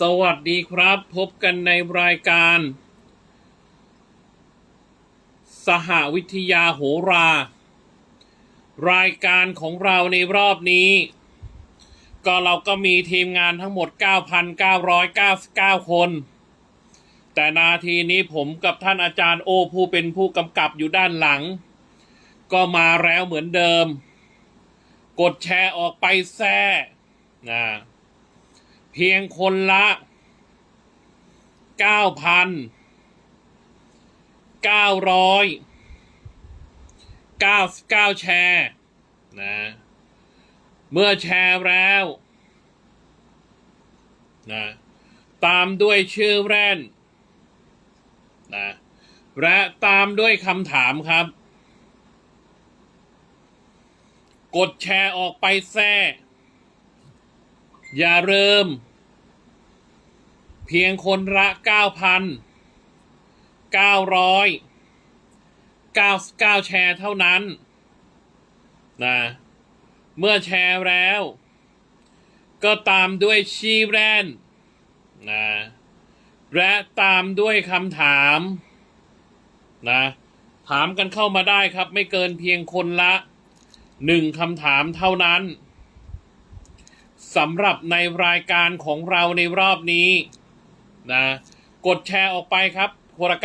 สวัสดีครับ พบกันในรายการ สหวิทยาโหรา รายการของเราในรอบนี้ ก็เราก็มีทีมงานทั้งหมด 9,999 คน แต่นาทีนี้ผมกับท่านอาจารย์โอผู้เป็นผู้กำกับอยู่ด้านหลัง ก็มาแล้วเหมือนเดิม กดแชร์ออกไปแซ่นะ เพียงคนละเก้าพันเก้าร้อยเก้าเก้าแชร์นะเมื่อแชร์แล้วนะตามด้วยชื่อแรนนะและตามด้วยคำถามครับ กดแชร์ออกไปแท้อย่าเริ่ม เพียงคนละเก้าพันเก้าร้อยเก้าเก้าแชร์เท่านั้นนะเมื่อแชร์แล้ว ก็ตามด้วยชีแรนนะและตามด้วยคำถามนะถามกันเข้ามาได้ครับ ไม่เกินเพียงคนละหนึ่งคำถามเท่านั้นสำหรับในรายการของเราในรอบนี้ นะ กดแชร์ออกไปครับคนละ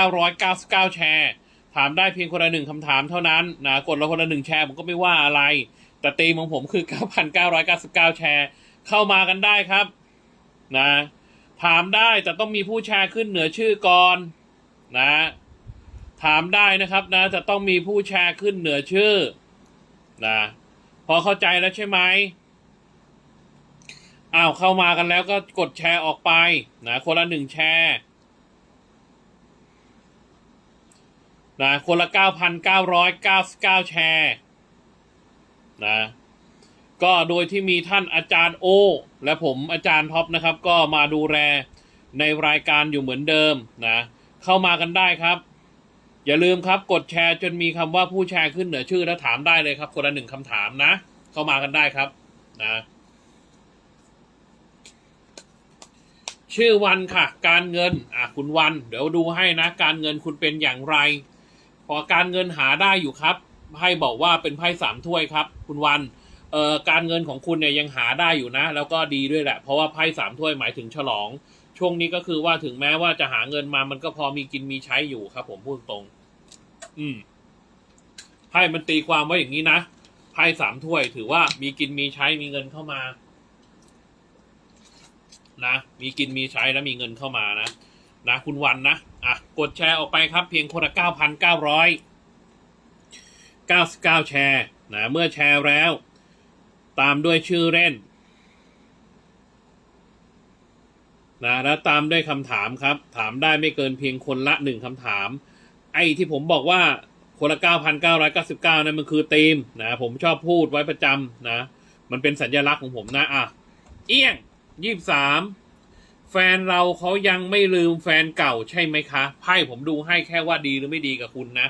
9,999 แชร์ ถามได้เพียงคนละหนึ่งคำถามเท่านั้นนะกดละคนละหนึ่งแชร์ผมก็ไม่ว่าอะไร แต่ตีมของผมคือ 9,999 แชร์ เข้ามากันได้ครับนะถามได้แต่ต้องมีผู้แชร์ขึ้นเหนือชื่อก่อนนะ ถามได้นะครับนะแต่ต้องมีผู้แชร์ขึ้นเหนือชื่อนะพอเข้าใจแล้วใช่ไหม อ้าวเข้ามากันแล้วก็กดแชร์ออกไปนะคนละหนึ่งแชร์นะคนละ 9,999 แชร์นะก็โดยที่มีท่านอาจารย์โอ และผมอาจารย์ท็อปนะครับ ก็มาดูแลในรายการอยู่เหมือนเดิมนะเข้ามากันได้ครับ อย่าลืมครับกดแชร์จนมีคำว่าผู้แชร์ขึ้นเหนือชื่อแล้วถามได้เลยครับ คนละหนึ่งคำถามนะ เข้ามากันได้ครับนะ ชื่อวันค่ะ การเงินอะคุณวัน เดี๋ยวดูให้นะ การเงินคุณเป็นอย่างไร พอการเงินหาได้อยู่ครับไพ่บอกว่าเป็นไพ่สามถ้วยครับ คุณวันเอ่อการเงินของคุณเนี่ยยังหาได้อยู่นะ แล้วก็ดีด้วยแหละ เพราะว่าไพ่สามถ้วยหมายถึงฉลอง ช่วงนี้ก็คือว่าถึงแม้ว่าจะหาเงินมามันก็พอมีกินมีใช้อยู่ครับ ผมพูดตรง อืมไพ่มันตีความว่าอย่างนี้นะไพ่สามถ้วย ถือว่ามีกินมีใช้มีเงินเข้ามา นะ มีกินมีใช้แล้วมีเงินเข้ามานะ นะคุณวันนะ อะ กดแชร์ออกไปครับ เพียงคนละเก้าพันเก้าร้อยเก้าสิบเก้าแชร์นะเมื่อแชร์แล้ว ตามด้วยชื่อเล่นนะแล้วตามด้วยคำถามครับ ถามได้ไม่เกินเพียงคนละหนึ่งคำถาม ไอ้ที่ผมบอกว่าคนละเก้าพันเก้าร้อยเก้าสิบเก้านั่นมันคือธีมนะผมชอบพูดไว้ประจำนะ มันเป็นสัญลักษณ์ของผมนะอะ เอี้ยง ยี่สามแฟนเราเขายังไม่ลืมแฟนเก่าใช่ไหมคะไพ่ผมดูให้แค่ว่าดีหรือไม่ดีกับคุณนะ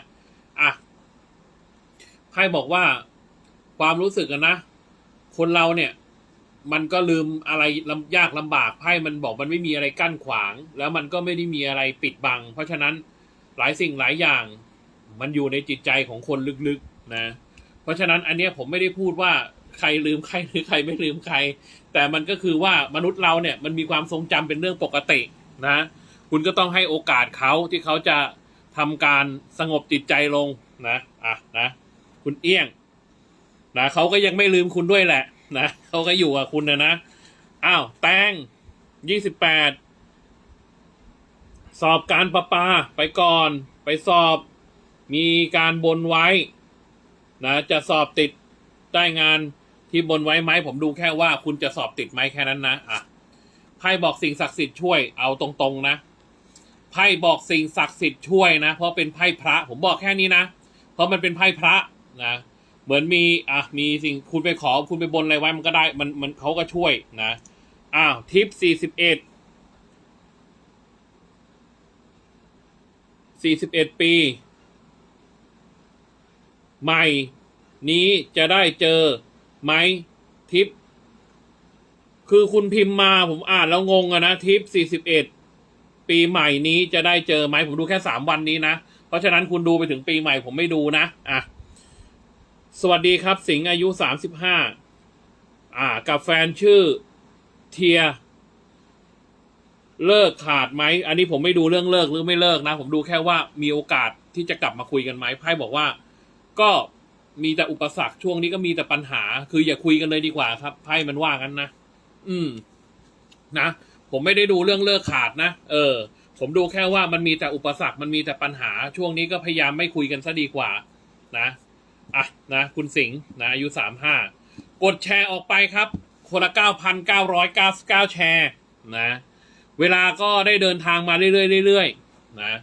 อะไพ่บอกว่าความรู้สึกนะ คนเราเนี่ย มันก็ลืมอะไรลำยากลำบากไพ่มันบอกมันไม่มีอะไรกั้นขวาง แล้วมันก็ไม่ได้มีอะไรปิดบัง เพราะฉะนั้นหลายสิ่งหลายอย่าง มันอยู่ในจิตใจของคนลึกๆนะ เพราะฉะนั้นอันเนี้ยผมไม่ได้พูดว่า ใครลืมใครหรือใครไม่ลืมใคร แต่มันก็คือว่ามนุษย์เราเนี่ยมันมีความทรงจำเป็นเรื่องปกตินะ คุณก็ต้องให้โอกาสเขาที่เขาจะทำการสงบจิตใจลงนะอะนะคุณเอี้ยงนะเขาก็ยังไม่ลืมคุณด้วยแหละนะเขาก็อยู่กับคุณนะนะอ้าวแตงยี่สิบแปดสอบการประปาไปก่อน ไปสอบมีการบนไว้นะจะสอบติดได้งาน ที่บนไว้ไหมผมดูแค่ว่าคุณจะสอบติดไหมแค่นั้นนะอะไพ่บอกสิ่งศักดิ์สิทธิ์ช่วยเอาตรงๆนะไพ่บอกสิ่งศักดิ์สิทธิ์ช่วยนะ เพราะเป็นไพ่พระ ผมบอกแค่นี้นะ เพราะมันเป็นไพ่พระนะเหมือนมีอะมีสิ่งคุณไปขอคุณไปบนอะไรไว้มันก็ได้มันมันเขาก็ช่วยนะอ้าวทิปสี่สิบเอ็ดสี่สิบเอ็ดปี ใหม่นี้จะได้เจอ ไหมทิป คือคุณพิมพ์มาผมอ่านแล้วงงอะนะทิปสี่สิบเอ็ดปีใหม่นี้จะได้เจอไหมผมดูแค่สามวันนี้นะ เพราะฉะนั้นคุณดูไปถึงปีใหม่ผมไม่ดูนะอะสวัสดีครับ สิงห์อายุสามสิบห้าอ่า กับแฟนชื่อเทีย เลิกขาดไหม อันนี้ผมไม่ดูเรื่องเลิกหรือไม่เลิกนะ ผมดูแค่ว่ามีโอกาสที่จะกลับมาคุยกันไหมไพ่บอกว่า ก็ มีแต่อุปสรรคช่วงนี้ก็มีแต่ปัญหา คืออย่าคุยกันเลยดีกว่าครับไพ่มันว่ากันนะอืม นะผมไม่ได้ดูเรื่องเลิกขาดนะเออ ผมดูแค่ว่ามันมีแต่อุปสรรคมันมีแต่ปัญหา ช่วงนี้ก็พยายามไม่คุยกันซะดีกว่า นะอะนะคุณสิงห์นะอายุสามห้ากดแชร์ออกไปครับ คนละเก้าพันเก้าร้อยเก้าสิบเก้าแชร์ นะ เวลาก็ได้เดินทางมาเรื่อยๆเรื่อยๆนะ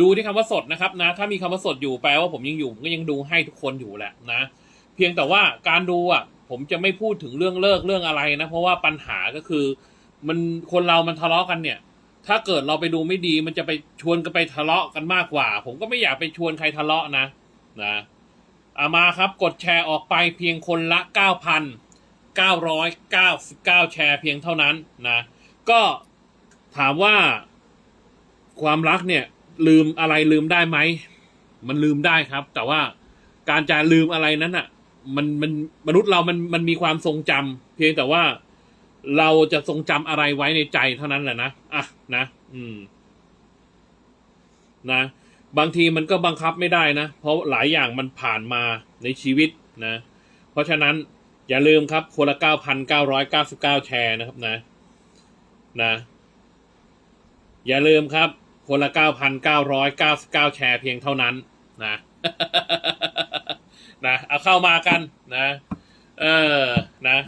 ดูที่คำว่าสดนะครับนะ ถ้ามีคำว่าสดอยู่แปลว่าผมยังอยู่ผมก็ยังดูให้ทุกคนอยู่แหละนะ เพียงแต่ว่าการดูอะผมจะไม่พูดถึงเรื่องเลิกเรื่องอะไรนะ เพราะว่าปัญหาก็คือ มันคนเรามันทะเลาะกันเนี่ย ถ้าเกิดเราไปดูไม่ดี มันจะไปชวนกันไปทะเลาะกันมากกว่า ผมก็ไม่อยากไปชวนใครทะเลาะนะนะเอามาครับกดแชร์ออกไปเพียงคนละ 9,999 แชร์เพียงเท่านั้นนะ ก็ถามว่าความรักเนี่ย ลืมอะไรลืมได้ไหม มันลืมได้ครับ แต่ว่าการจะลืมอะไรนั้นอะ มันมันมนุษย์เรามันมันมีความทรงจำเพียงแต่ว่าเราจะทรงจำอะไรไว้ในใจเท่านั้นแหละนะอะนะ อืม นะ บางทีมันก็บังคับไม่ได้นะ เพราะหลายอย่างมันผ่านมาในชีวิตนะ เพราะฉะนั้นอย่าลืมครับคนละเก้าพันเก้าร้อยเก้าสิบเก้าแชร์นะครับนะ นะ อย่าลืมครับ คนละเก้าพันเก้าร้อยเก้าสิบเก้าแชร์เพียงเท่านั้นนะนะเอาเข้ามากันนะ เออนะ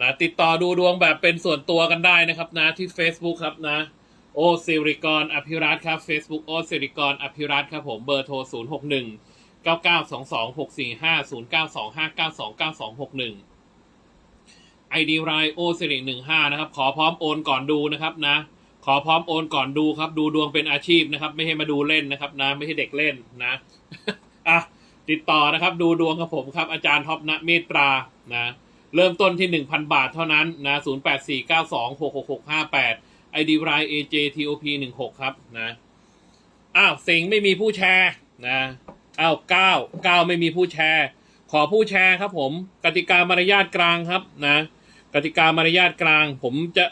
นะติดต่อดูดวงแบบเป็นส่วนตัวกันได้นะครับนะที่ Facebook ครับนะ โอสิริกรอภิรัตน์ครับ Facebook โอสิริกรอภิรัตน์ครับผมเบอร์โทร 0 6 1 9 9 2 2 6 4 5 0 9 2 5 9 2 9 2 6 1 ID รายโอสิริ15 นะครับ ขอพร้อมโอนก่อนดูนะครับนะ ขอพร้อมโอนก่อนดูครับ ดูดวงเป็นอาชีพนะครับ ไม่ให้มาดูเล่นนะครับนะไม่ใช่เด็กเล่นนะอะติดต่อนะครับ ดูดวงกับผมครับ อาจารย์ท็อปณเมตรานะ เริ่มต้นที่ 1,000 บาทเท่านั้นนะ0849266658 ID ราย AJTOP 16 ครับนะอ้าวสิงไม่มีผู้แชร์นะอ้าวเก้าเก้าไม่มีผู้แชร์ ขอผู้แชร์ครับผม กติกามารยาทกลางครับนะ กติกามารยาทกลาง ผมจะ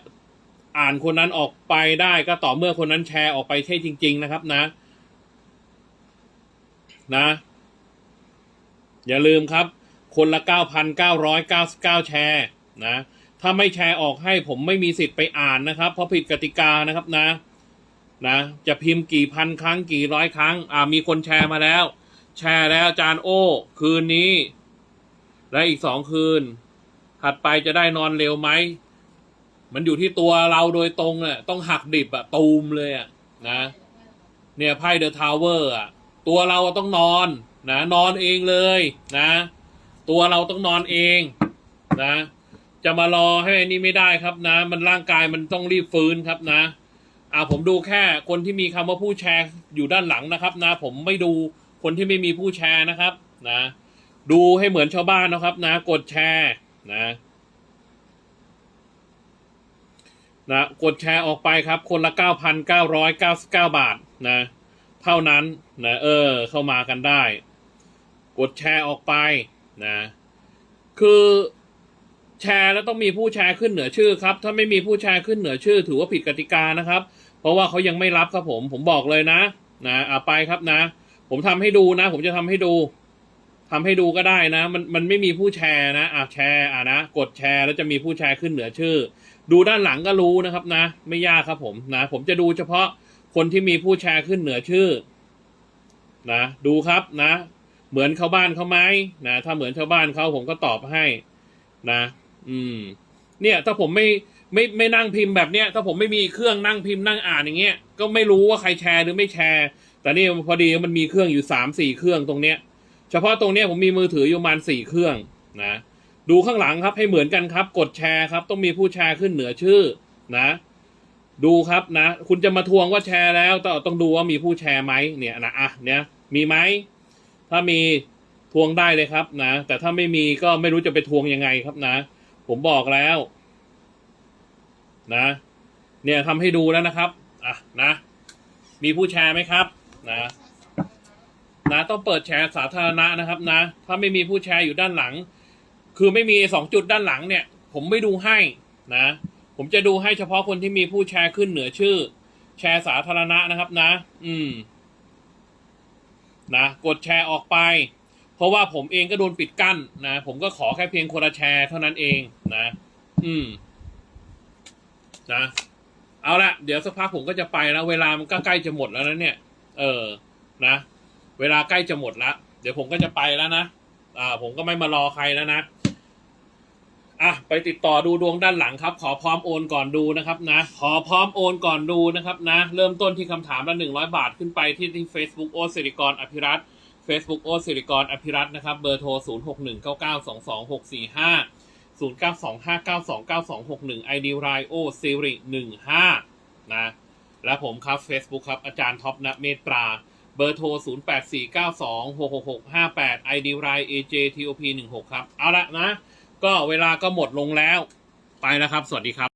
อ่านคนนั้นออกไปได้ก็ต่อเมื่อคนนั้นแชร์ออกไปใช่จริง ๆ นะครับนะ นะ อย่าลืมครับ คนละ 9,999 แชร์นะ ถ้าไม่แชร์ออกให้ผมไม่มีสิทธิ์ไปอ่านนะครับ เพราะผิดกติกานะครับนะ นะ จะพิมพ์กี่พันครั้งกี่ร้อยครั้ง อ่ามีคนแชร์มาแล้ว แชร์แล้วอาจารย์โอ้ คืนนี้ และอีกสองคืน ถัดไปจะได้นอนเร็วไหม มันอยู่ที่ตัวเราโดยตรงเนี่ยต้องหักดิบอะตูมเลยอะนะเนี่ยไพ่เดอะทาวเวอร์อะตัวเราต้องนอนนะนอนเองเลยนะ ตัวเราต้องนอนเองนะ จะมารอให้อันนี้ไม่ได้ครับนะ มันร่างกายมันต้องรีบฟื้นครับนะอ่าผมดูแค่คนที่มีคำว่าผู้แชร์อยู่ด้านหลังนะครับ นะ ผมไม่ดูคนที่ไม่มีผู้แชร์นะครับ นะ ดูให้เหมือนชาวบ้านนะครับ นะ กดแชร์นะ นะกดแชร์ออกไปครับ คนละ 9,999 บาทนะ เท่านั้นนะเออ เข้ามากันได้ กดแชร์ออกไปนะ คือแชร์แล้วต้องมีผู้แชร์ขึ้นเหนือชื่อครับ ถ้าไม่มีผู้แชร์ขึ้นเหนือชื่อ ถือว่าผิดกติกานะครับ เพราะว่าเขายังไม่รับครับผม ผมบอกเลยนะ นะเอาไปครับนะ ผมทำให้ดูนะ ผมจะทำให้ดูทำให้ดูก็ได้นะ มันมันไม่มีผู้แชร์นะอะแชร์อะนะ กดแชร์แล้วจะมีผู้แชร์ขึ้นเหนือชื่อ ดูด้านหลังก็รู้นะครับนะ ไม่ยากครับผมนะ ผมจะดูเฉพาะคนที่มีผู้แชร์ขึ้นเหนือชื่อ นะ ดูครับนะ เหมือนชาวบ้านเขาไหมนะ ถ้าเหมือนชาวบ้านเขาผมก็ตอบให้นะ อืม เนี่ย ถ้าผมไม่ไม่ไม่นั่งพิมพ์แบบเนี้ย ถ้าผมไม่มีเครื่องนั่งพิมพ์นั่งอ่านอย่างเงี้ย ก็ไม่รู้ว่าใครแชร์หรือไม่แชร์ แต่นี่พอดีมันมีเครื่องอยู่สามสี่เครื่องตรงเนี้ย เฉพาะตรงเนี้ยผมมีมือถืออยู่ประมาณสี่เครื่องนะ ดูข้างหลังครับให้เหมือนกันครับ กดแชร์ครับ ต้องมีผู้แชร์ขึ้นเหนือชื่อนะ ดูครับนะ คุณจะมาทวงว่าแชร์แล้วต้องต้องดูว่ามีผู้แชร์ไหมเนี่ยนะอะเนี่ยมีไหมถ้ามีทวงได้เลยครับนะ แต่ถ้าไม่มีก็ไม่รู้จะไปทวงยังไงครับนะ ผมบอกแล้ว นะ เนี่ยทำให้ดูแล้วนะครับอะนะ มีผู้แชร์ไหมครับ นะนะต้องเปิดแชร์สาธารณะนะครับนะ ถ้าไม่มีผู้แชร์อยู่ด้านหลัง คือไม่มีสองจุดด้านหลังเนี่ย ผมไม่ดูให้นะ ผมจะดูให้เฉพาะคนที่มีผู้แชร์ขึ้นเหนือชื่อ แชร์สาธารณะนะครับนะ อืม นะ กดแชร์ออกไป เพราะว่าผมเองก็โดนปิดกั้นนะ ผมก็ขอแค่เพียงคนละแชร์เท่านั้นเองนะ อืม นะ เอาละเดี๋ยวสักพักผมก็จะไปแล้วเวลามันก็ใกล้จะหมดแล้วนะเนี่ย เออ นะ เวลาใกล้จะหมดแล้วเดี๋ยวผมก็จะไปแล้วนะ อ่า ผมก็ไม่มารอใครแล้วนะ อะไปติดต่อดูดวงด้านหลังครับ ขอพร้อมโอนก่อนดูนะครับนะ ขอพร้อมโอนก่อนดูนะครับนะ เริ่มต้นที่คำถามละหนึ่งร้อยบาทขึ้นไปที่ที่ Facebook โอสิริกรอภิรัต Facebook โอสิริกรอภิรัตนะครับ เบอร์โทร 0 6 1 9 9 2 2 6 4 5 0 9 2 5 9 2 9 2 6 1 ID ไรโอซิริ15นะและผมครับ Facebook ครับ อาจารย์ท็อปณเมตรา เบอร์โทร 0 8 4 9 2 6 6 6 5 8 ID ไร AJTOP 16ครับ เอาละนะ ก็เวลาก็หมดลงแล้ว ไปแล้วครับ สวัสดีครับ